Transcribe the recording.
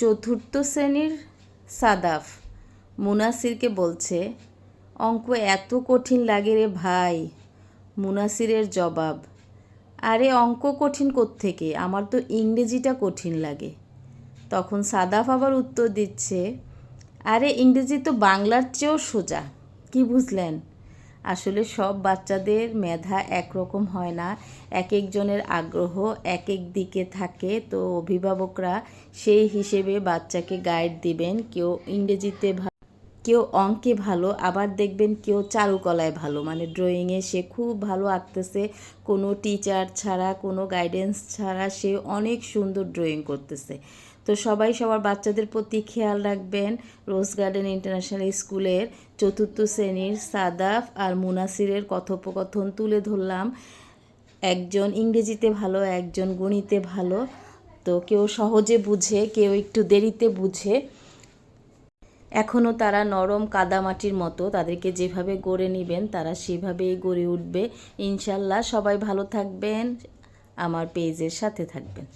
চতুর্থ শ্রেণির সাদাফ মুনাসিরকে বলছে, অঙ্ক, এত কঠিন লাগে রে ভাই। মুনাসিরের জবাব, আরে অঙ্ক কঠিন থেকে আমার তো ইংরেজিটা কঠিন লাগে। তখন সাদাফ আবার উত্তর দিচ্ছে, আরে ইংরেজি তো বাংলার চেয়েও সোজা, কি বুঝলেন? আসলে সব বাচ্চাদের মেধা একরকম হয় না। এক একজনের আগ্রহ এক এক দিকে থাকে। তো অভিভাবকরা সেই হিসেবে বাচ্চাকে গাইড দিবেন। কেউ ইংরেজিতে কেউ অঙ্কে ভালো, আবার দেখবেন কেউ চারুকলায় ভালো। মানে ড্রয়িংয়ে সে খুব ভালো আঁকতেছে। কোনো টিচার ছাড়া, কোনো গাইডেন্স ছাড়া সে অনেক সুন্দর ড্রয়িং করতেছে। তো সবাই সবার বাচ্চাদের প্রতি খেয়াল রাখবেন। রোজ গার্ডেন ইন্টারন্যাশনাল স্কুলের চতুর্থ শ্রেণির সাদাফ আর মুনাসিরের কথোপকথন তুলে ধরলাম। একজন ইংরেজিতে ভালো, একজন গণিতে ভালো। তো কেউ সহজে বুঝে, কেউ একটু দেরিতে বুঝে। এখনও তারা নরম কাদামাটির মতো, তাদেরকে যেভাবে গড়ে নেবেন, তারা সেভাবেই গড়ে উঠবে। ইনশাল্লাহ সবাই ভালো থাকবেন। আমার পেজের সাথে থাকবেন।